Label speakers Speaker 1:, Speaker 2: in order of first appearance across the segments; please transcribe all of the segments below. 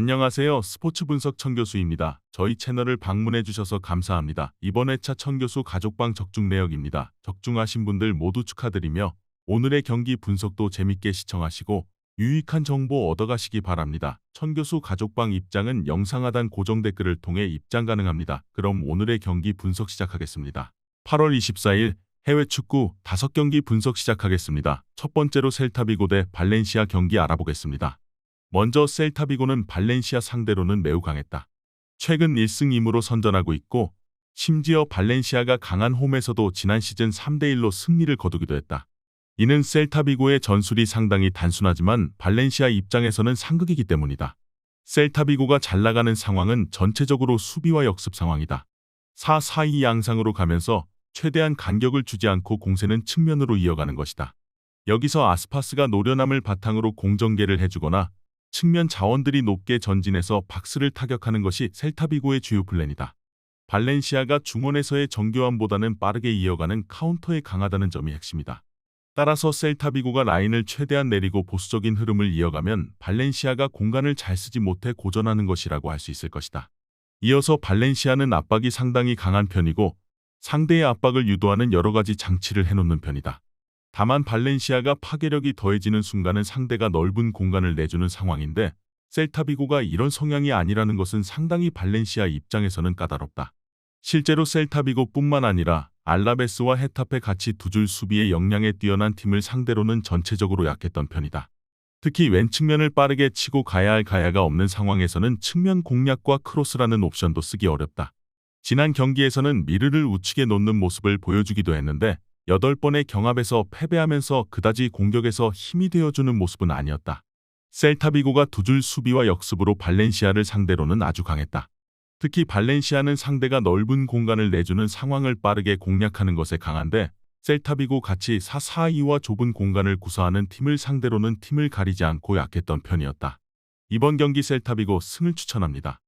Speaker 1: 안녕하세요. 스포츠 분석 천교수입니다. 저희 채널을 방문해 주셔서 감사합니다. 이번 회차 천교수 가족방 적중 내역입니다. 적중하신 분들 모두 축하드리며 오늘의 경기 분석도 재밌게 시청하시고 유익한 정보 얻어가시기 바랍니다. 천 교수 가족방 입장은 영상 하단 고정 댓글을 통해 입장 가능합니다. 그럼 오늘의 경기 분석 시작하겠습니다. 8월 24일 해외 축구 5경기 분석 시작하겠습니다. 첫 번째로 셀타비고 대 발렌시아 경기 알아보겠습니다. 먼저 셀타비고는 발렌시아 상대로는 매우 강했다. 최근 1승 2무로 선전하고 있고 심지어 발렌시아가 강한 홈에서도 지난 시즌 3대1로 승리를 거두기도 했다. 이는 셀타비고의 전술이 상당히 단순하지만 발렌시아 입장에서는 상극이기 때문이다. 셀타비고가 잘 나가는 상황은 전체적으로 수비와 역습 상황이다. 4-4-2 양상으로 가면서 최대한 간격을 주지 않고 공세는 측면으로 이어가는 것이다. 여기서 아스파스가 노련함을 바탕으로 공전개를 해주거나 측면 자원들이 높게 전진해서 박스를 타격하는 것이 셀타비고의 주요 플랜이다. 발렌시아가 중원에서의 정교함보다는 빠르게 이어가는 카운터에 강하다는 점이 핵심이다. 따라서 셀타비고가 라인을 최대한 내리고 보수적인 흐름을 이어가면 발렌시아가 공간을 잘 쓰지 못해 고전하는 것이라고 할 수 있을 것이다. 이어서 발렌시아는 압박이 상당히 강한 편이고 상대의 압박을 유도하는 여러 가지 장치를 해놓는 편이다. 다만 발렌시아가 파괴력이 더해지는 순간은 상대가 넓은 공간을 내주는 상황인데 셀타비고가 이런 성향이 아니라는 것은 상당히 발렌시아 입장에서는 까다롭다. 실제로 셀타비고뿐만 아니라 알라베스와 헤타페 같이 두 줄 수비의 역량에 뛰어난 팀을 상대로는 전체적으로 약했던 편이다. 특히 왼 측면을 빠르게 치고 가야 할 가야가 없는 상황에서는 측면 공략과 크로스라는 옵션도 쓰기 어렵다. 지난 경기에서는 미르를 우측에 놓는 모습을 보여주기도 했는데 8번의 경합에서 패배하면서 그다지 공격에서 힘이 되어주는 모습은 아니었다. 셀타비고가 두 줄 수비와 역습으로 발렌시아를 상대로는 아주 강했다. 특히 발렌시아는 상대가 넓은 공간을 내주는 상황을 빠르게 공략하는 것에 강한데 셀타비고 같이 4-4-2와 좁은 공간을 구사하는 팀을 상대로는 팀을 가리지 않고 약했던 편이었다. 이번 경기 셀타비고 승을 추천합니다.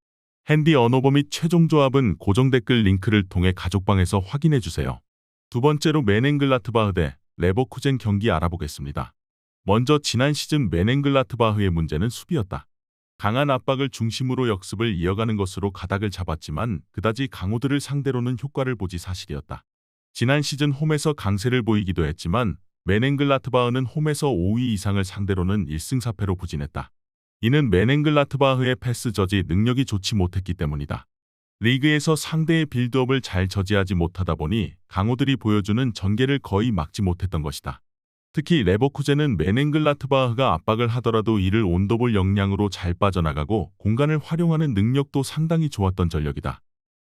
Speaker 1: 핸디 언어버 및 최종 조합은 고정 댓글 링크를 통해 가족방에서 확인해 주세요. 두 번째로 메넨글라트바흐 대 레버쿠젠 경기 알아보겠습니다. 먼저 지난 시즌 메넨글라트바흐의 문제는 수비였다. 강한 압박을 중심으로 역습을 이어가는 것으로 가닥을 잡았지만 그다지 강호들을 상대로는 효과를 보지 사실이었다. 지난 시즌 홈에서 강세를 보이기도 했지만 메넨글라트바흐는 홈에서 5위 이상을 상대로는 1승 4패로 부진했다. 이는 메넨글라트바흐의 패스 저지 능력이 좋지 못했기 때문이다. 리그에서 상대의 빌드업을 잘 저지하지 못하다 보니 강호들이 보여주는 전개를 거의 막지 못했던 것이다. 특히 레버쿠젠은 메넨글라트바흐가 압박을 하더라도 이를 온더볼 역량으로 잘 빠져나가고 공간을 활용하는 능력도 상당히 좋았던 전력이다.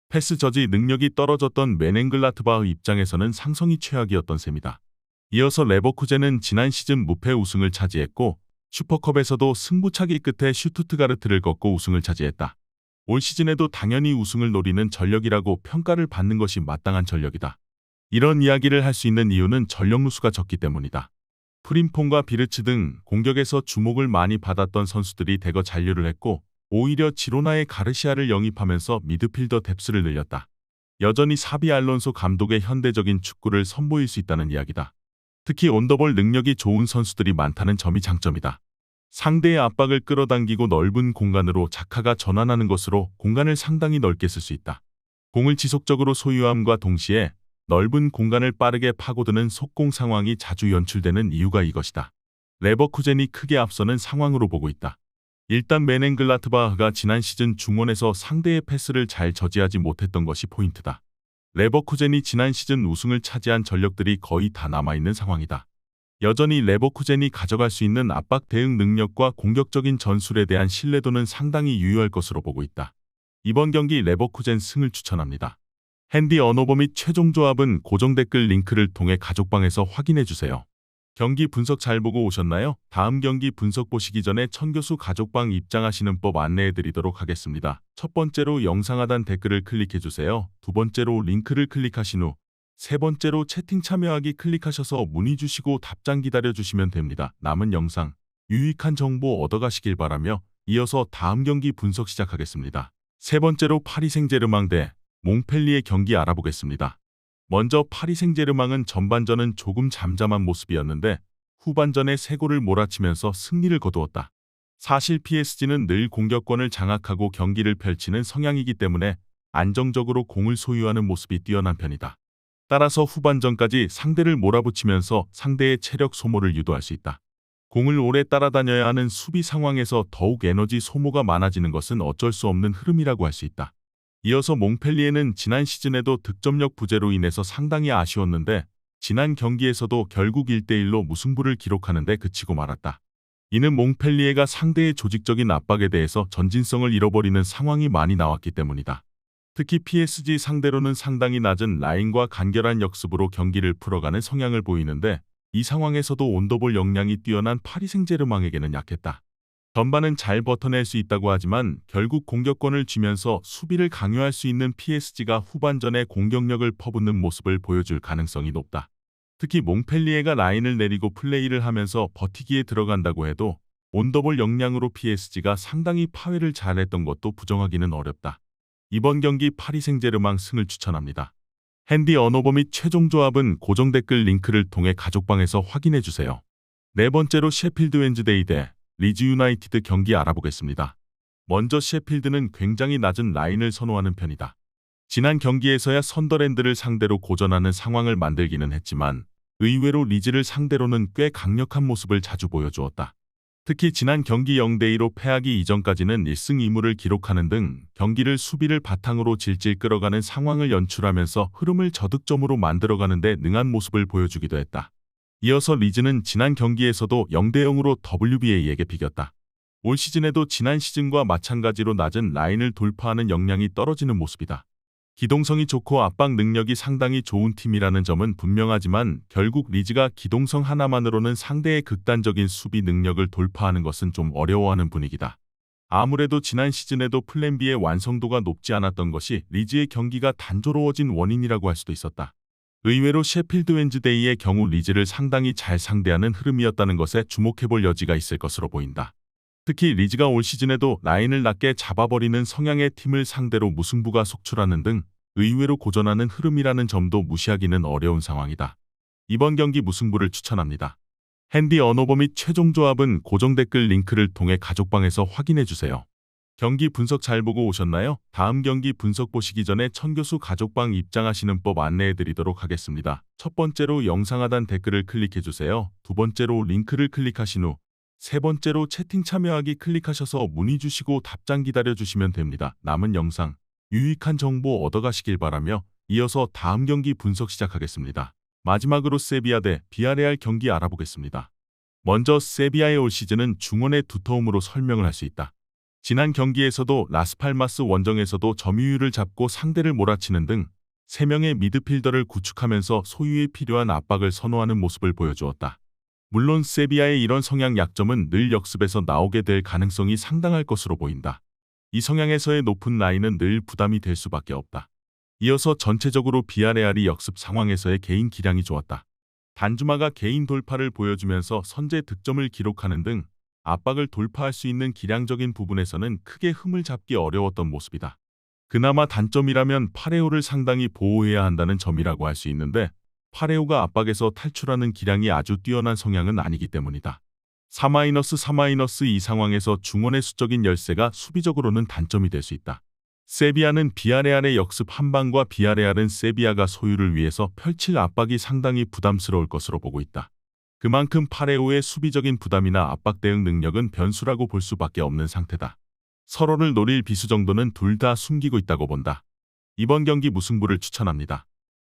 Speaker 1: 패스 저지 능력이 떨어졌던 메넨글라트바흐 입장에서는 상성이 최악이었던 셈이다. 이어서 레버쿠젠은 지난 시즌 무패 우승을 차지했고 슈퍼컵에서도 승부차기 끝에 슈투트가르트를 꺾고 우승을 차지했다. 올 시즌에도 당연히 우승을 노리는 전력이라고 평가를 받는 것이 마땅한 전력이다. 이런 이야기를 할 수 있는 이유는 전력 누수가 적기 때문이다. 프림폰과 비르츠 등 공격에서 주목을 많이 받았던 선수들이 대거 잔류를 했고 오히려 지로나의 가르시아를 영입하면서 미드필더 뎁스를 늘렸다. 여전히 사비 알론소 감독의 현대적인 축구를 선보일 수 있다는 이야기다. 특히 온더볼 능력이 좋은 선수들이 많다는 점이 장점이다. 상대의 압박을 끌어당기고 넓은 공간으로 자카가 전환하는 것으로 공간을 상당히 넓게 쓸 수 있다. 공을 지속적으로 소유함과 동시에 넓은 공간을 빠르게 파고드는 속공 상황이 자주 연출되는 이유가 이것이다. 레버쿠젠이 크게 앞서는 상황으로 보고 있다. 일단 메넨글라트바흐가 지난 시즌 중원에서 상대의 패스를 잘 저지하지 못했던 것이 포인트다. 레버쿠젠이 지난 시즌 우승을 차지한 전력들이 거의 다 남아있는 상황이다. 여전히 레버쿠젠이 가져갈 수 있는 압박 대응 능력과 공격적인 전술에 대한 신뢰도는 상당히 유효할 것으로 보고 있다. 이번 경기 레버쿠젠 승을 추천합니다. 핸디 언어버 및 최종 조합은 고정 댓글 링크를 통해 가족방에서 확인해 주세요. 경기 분석 잘 보고 오셨나요? 다음 경기 분석 보시기 전에 천교수 가족방 입장하시는 법 안내해 드리도록 하겠습니다. 첫 번째로 영상 하단 댓글을 클릭해 주세요. 두 번째로 링크를 클릭하신 후 세 번째로 채팅 참여하기 클릭하셔서 문의 주시고 답장 기다려 주시면 됩니다. 남은 영상 유익한 정보 얻어가시길 바라며 이어서 다음 경기 분석 시작하겠습니다. 세 번째로 파리 생제르망 대 몽펠리의 경기 알아보겠습니다. 먼저 파리 생제르망은 전반전은 조금 잠잠한 모습이었는데 후반전에 세 골을 몰아치면서 승리를 거두었다. 사실 PSG는 늘 공격권을 장악하고 경기를 펼치는 성향이기 때문에 안정적으로 공을 소유하는 모습이 뛰어난 편이다. 따라서 후반전까지 상대를 몰아붙이면서 상대의 체력 소모를 유도할 수 있다. 공을 오래 따라다녀야 하는 수비 상황에서 더욱 에너지 소모가 많아지는 것은 어쩔 수 없는 흐름이라고 할 수 있다. 이어서 몽펠리에는 지난 시즌에도 득점력 부재로 인해서 상당히 아쉬웠는데 지난 경기에서도 결국 1대1로 무승부를 기록하는 데 그치고 말았다. 이는 몽펠리에가 상대의 조직적인 압박에 대해서 전진성을 잃어버리는 상황이 많이 나왔기 때문이다. 특히 PSG 상대로는 상당히 낮은 라인과 간결한 역습으로 경기를 풀어가는 성향을 보이는데 이 상황에서도 온더볼 역량이 뛰어난 파리 생제르맹에게는 약했다. 전반은 잘 버텨낼 수 있다고 하지만 결국 공격권을 쥐면서 수비를 강요할 수 있는 PSG가 후반전에 공격력을 퍼붓는 모습을 보여줄 가능성이 높다. 특히 몽펠리에가 라인을 내리고 플레이를 하면서 버티기에 들어간다고 해도 온더볼 역량으로 PSG가 상당히 파회를 잘했던 것도 부정하기는 어렵다. 이번 경기 파리 생제르맹 승을 추천합니다. 핸디 언어버 및 최종 조합은 고정 댓글 링크를 통해 가족방에서 확인해 주세요. 네 번째로 셰필드 웬즈데이 대 리즈 유나이티드 경기 알아보겠습니다. 먼저 셰필드는 굉장히 낮은 라인을 선호하는 편이다. 지난 경기에서야 선더랜드를 상대로 고전하는 상황을 만들기는 했지만 의외로 리즈를 상대로는 꽤 강력한 모습을 자주 보여주었다. 특히 지난 경기 0대2로 패하기 이전까지는 1승 2무를 기록하는 등 경기를 수비를 바탕으로 질질 끌어가는 상황을 연출하면서 흐름을 저득점으로 만들어가는 데 능한 모습을 보여주기도 했다. 이어서 리즈는 지난 경기에서도 0대0으로 WBA에게 비겼다. 올 시즌에도 지난 시즌과 마찬가지로 낮은 라인을 돌파하는 역량이 떨어지는 모습이다. 기동성이 좋고 압박 능력이 상당히 좋은 팀이라는 점은 분명하지만 결국 리즈가 기동성 하나만으로는 상대의 극단적인 수비 능력을 돌파하는 것은 좀 어려워하는 분위기다. 아무래도 지난 시즌에도 플랜 B의 완성도가 높지 않았던 것이 리즈의 경기가 단조로워진 원인이라고 할 수도 있었다. 의외로 셰필드 웬즈데이의 경우 리즈를 상당히 잘 상대하는 흐름이었다는 것에 주목해볼 여지가 있을 것으로 보인다. 특히 리즈가 올 시즌에도 라인을 낮게 잡아버리는 성향의 팀을 상대로 무승부가 속출하는 등 의외로 고전하는 흐름이라는 점도 무시하기는 어려운 상황이다. 이번 경기 무승부를 추천합니다. 핸디 언어버 및 최종 조합은 고정 댓글 링크를 통해 가족방에서 확인해주세요. 경기 분석 잘 보고 오셨나요? 다음 경기 분석 보시기 전에 천교수 가족방 입장하시는 법 안내해드리도록 하겠습니다. 첫 번째로 영상 하단 댓글을 클릭해주세요. 두 번째로 링크를 클릭하신 후 세 번째로 채팅 참여하기 클릭하셔서 문의 주시고 답장 기다려 주시면 됩니다. 남은 영상 유익한 정보 얻어가시길 바라며 이어서 다음 경기 분석 시작하겠습니다. 마지막으로 세비야 대 비아레알 경기 알아보겠습니다. 먼저 세비야의 올 시즌은 중원의 두터움으로 설명을 할 수 있다. 지난 경기에서도 라스팔마스 원정에서도 점유율을 잡고 상대를 몰아치는 등 3명의 미드필더를 구축하면서 소유에 필요한 압박을 선호하는 모습을 보여주었다. 물론 세비야의 이런 성향 약점은 늘 역습에서 나오게 될 가능성이 상당할 것으로 보인다. 이 성향에서의 높은 라인은 늘 부담이 될 수밖에 없다. 이어서 전체적으로 비아레알이 역습 상황에서의 개인 기량이 좋았다. 단주마가 개인 돌파를 보여주면서 선제 득점을 기록하는 등 압박을 돌파할 수 있는 기량적인 부분에서는 크게 흠을 잡기 어려웠던 모습이다. 그나마 단점이라면 파레오를 상당히 보호해야 한다는 점이라고 할 수 있는데 파레오가 압박에서 탈출하는 기량이 아주 뛰어난 성향은 아니기 때문이다. 4-4-2 상황에서 중원의 수적인 열세가 수비적으로는 단점이 될 수 있다. 세비야는 비아레알의 역습 한 방과 비아레알은 세비야가 소유를 위해서 펼칠 압박이 상당히 부담스러울 것으로 보고 있다. 그만큼 파레오의 수비적인 부담이나 압박 대응 능력은 변수라고 볼 수밖에 없는 상태다. 서로를 노릴 비수 정도는 둘 다 숨기고 있다고 본다. 이번 경기 무승부를 추천합니다.